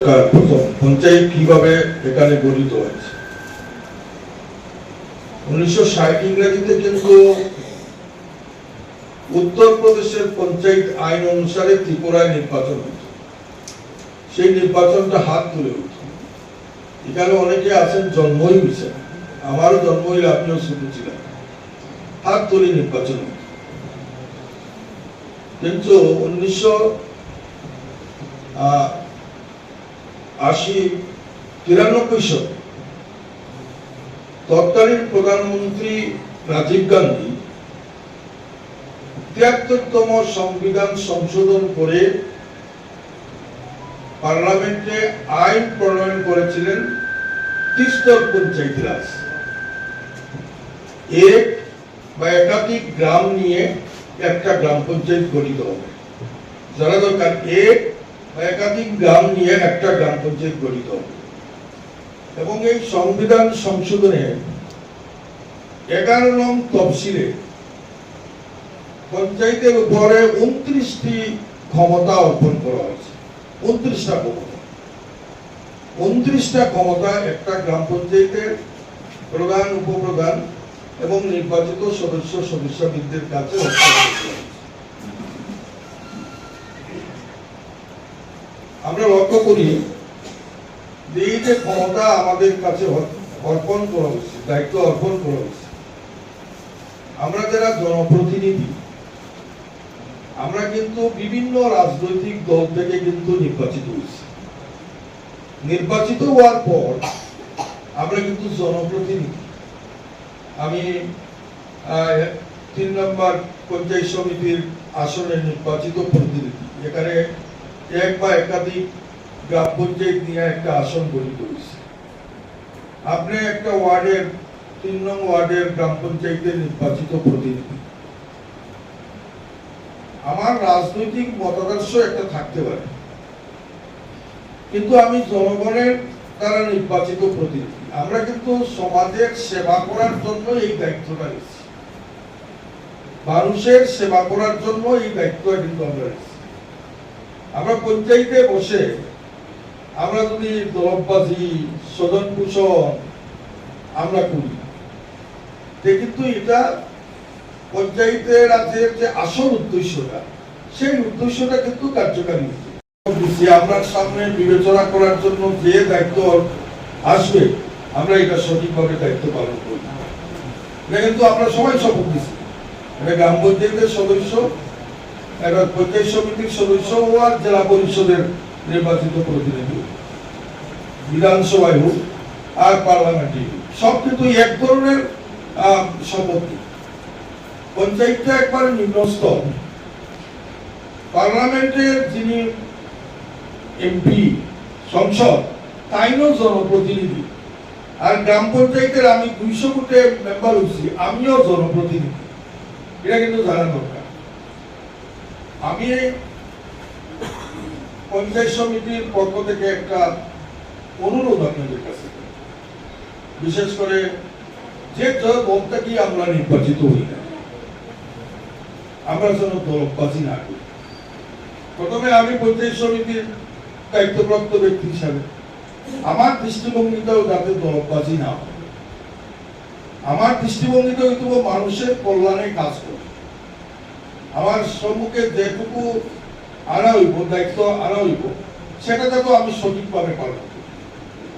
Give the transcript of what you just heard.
প্রথম পঞ্চায়েত কীভাবে এখানে গঠিত হয়েছে? উনিশশো ষাট ইংরেজিতে কিন্তু উত্তরপ্রদেশের পঞ্চায়েত আইন অনুসারে ত্রিপুরায় নির্বাচন হয়েছে। সেই নির্বাচনটা হাত তুলে উঠছে। এখানে অনেকে আছেন, জন্মই হয়েছে আমারও জন্ম হইলে আপনিও ছোট ছিলেন হাত তুলে নির্বাচন কিন্তু উনিশশো আশি তিরানব্বই সাল তৎকালীন প্রধানমন্ত্রী রাজীব গান্ধী তিয়াত্তরতম সংবিধান সংশোধন করে পার্লামেন্টে আইন প্রণয়ন করেছিলেন ত্রিস্তর পঞ্চায়েত রাজ। এক বা একাধিক গ্রাম নিয়ে একটা গ্রাম পঞ্চায়েত গঠিত হবে। যারা দরকার, এক একাধিক গ্রাম নিয়ে একটা গ্রাম পঞ্চায়েত গঠিত। এবং এই সংবিধান সংশোধনে এগারো নং তফসিলে পঞ্চায়েতের উপরে উনত্রিশটি ক্ষমতা অর্পণ করা হয়েছে। উনত্রিশটা ক্ষমতা। উনত্রিশটা ক্ষমতা একটা গ্রাম পঞ্চায়েতের প্রধান, উপপ্রধান এবং নির্বাচিত সদস্য, সদস্যবৃন্দের কাছে হস্তান্তর করা হয়েছে। আমরা লক্ষ্য করি যে এই যে ক্ষমতা আমাদের কাছে অর্পণ করা হচ্ছে দায়িত্ব অর্পণ করা হচ্ছে আমরা যারা জনপ্রতিনিধি, আমরা কিন্তু বিভিন্ন রাজনৈতিক দল থেকে কিন্তু নির্বাচিত হয়েছি। নির্বাচিত হওয়ার পর আমরা কিন্তু জনপ্রতিনিধি। আমি তিন নম্বর পঞ্চায়েত সমিতির আসনে নির্বাচিত প্রতিনিধি এখানে এক বা একাধিক গ্রাম পঞ্চায়েত নিয়ে একটা আসন গঠিত হয়েছে আপনি একটা ওয়ার্ডের, তিন নং ওয়ার্ডের গ্রাম পঞ্চায়েতের নির্বাচিত প্রতিনিধি। আমার রাজনৈতিক মতাদর্শ একটা থাকতে পারে। কিন্তু আমি জনগণের দ্বারা নির্বাচিত প্রতিনিধি। আমরা কিন্তু সমাজের সেবা করার জন্য এই দায়িত্বটা নিচ্ছি। মানুষের সেবা করার জন্য এই দায়িত্বটা কিন্তু আমরা আমরা পঞ্চায়েতে বসে আমরা যদি দলবাজি স্বজন পোষণ আমরা করি কিন্তু এটা পঞ্চায়েতের রাজ্যের যে আসল উদ্দেশ্যটা, সেই উদ্দেশ্যটা কিন্তু কার্যকারী হচ্ছে। আপনার সামনে বিবেচনা করার জন্য যে দায়িত্ব আসবে, আমরা এটা সঠিকভাবে দায়িত্ব পালন করি। এটা কিন্তু আমরা সবাই শপথ দিচ্ছি এটা গ্রাম পঞ্চায়েতের সদস্য এবার পঞ্চায়েত সমিতির সদস্য আর জেলা পরিষদের নির্বাচিত প্রতিনিধি। বিধানসভায় হোক আর পার্লামেন্টে সব কিন্তু এক ধরনের সম্পত্তি। পঞ্চায়েতটা একবার নিম্ন স্তর পার্লামেন্টের যিনি এমপি, সংসদ, তাইনও জনপ্রতিনিধি। আর গ্রাম পঞ্চায়েতের আমি দুইশো কোটি মেম্বার হচ্ছি, আমিও জনপ্রতিনিধি। এটা কিন্তু জানা দরকার। আমি পঞ্চায়েত সমিতির পক্ষ থেকে একটা অনুরোধ আপনাদের কাছে বিশেষ করে যে দল আমরা নির্বাচিত হই না। আমরা যেন দলবাজি না করি। প্রথমে আমি পঞ্চায়েত সমিতির দায়িত্বপ্রাপ্ত ব্যক্তি হিসাবে আমার দৃষ্টিভঙ্গিটাও যাতে দলবাজি না হয়, আমার দৃষ্টিভঙ্গিটা হয়তো মানুষের কল্যাণে কাজ করে। আমার সম্মুখে যেটুকু আনা হইব দায়িত্ব আনা হইব সেটা তো আমি সঠিকভাবে করি